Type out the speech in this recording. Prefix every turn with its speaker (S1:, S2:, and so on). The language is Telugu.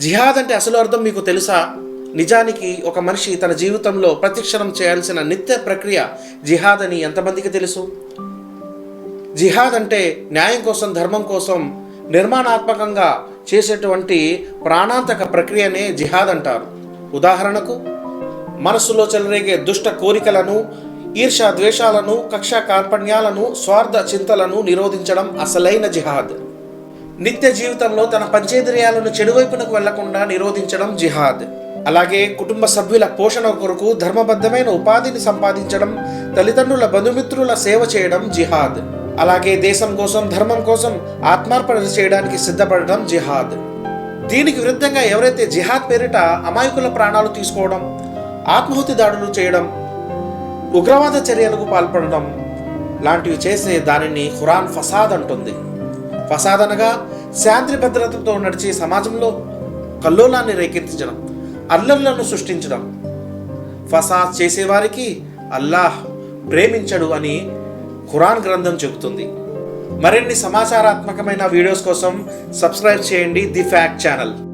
S1: జిహాద్ అంటే అసలు అర్థం మీకు తెలుసా? నిజానికి ఒక మనిషి తన జీవితంలో ప్రతిక్షణం చేయాల్సిన నిత్య ప్రక్రియ జిహాద్ అని ఎంతమందికి తెలుసు? జిహాద్ అంటే న్యాయం కోసం ధర్మం కోసం నిర్మాణాత్మకంగా చేసేటువంటి ప్రాణాంతక ప్రక్రియనే జిహాద్ అంటారు. ఉదాహరణకు మనస్సులో చెలరేగే దుష్ట కోరికలను ఈర్ష ద్వేషాలను కక్ష కార్పణ్యాలను స్వార్థ చింతలను నిరోధించడం అసలైన జిహాద్. నిత్య జీవితంలో తన పంచేంద్రియాలను చెడువైపునకు వెళ్ళకుండా నిరోధించడం జిహాద్. అలాగే కుటుంబ సభ్యుల పోషణ కొరకు ధర్మబద్ధమైన ఉపాధిని సంపాదించడం తల్లిదండ్రుల బంధుమిత్రుల సేవ చేయడం జిహాద్. అలాగే దేశం కోసం ధర్మం కోసం ఆత్మార్పణ చేయడానికి సిద్ధపడడం జిహాద్. దీనికి విరుద్ధంగా ఎవరైతే జిహాద్ పేరిట అమాయకుల ప్రాణాలు తీసుకోవడం ఆత్మహుతి దాడులు చేయడం ఉగ్రవాద చర్యలకు పాల్పడడం లాంటివి చేసే దానిని ఖురాన్ ఫసాద్ అంటుంది. ఫసాద్ అనగా శాంతి భద్రతతో నడిచే సమాజంలో కల్లోలాన్ని రేకెత్తించడం అల్లర్లను సృష్టించడం. ఫసాద్ చేసేవారికి అల్లాహ్ ప్రేమించడు అని ఖురాన్ గ్రంథం చెబుతుంది. మరిన్ని సమాచారాత్మకమైన వీడియోస్ కోసం సబ్స్క్రైబ్ చేయండి ది ఫ్యాక్ట్ ఛానల్.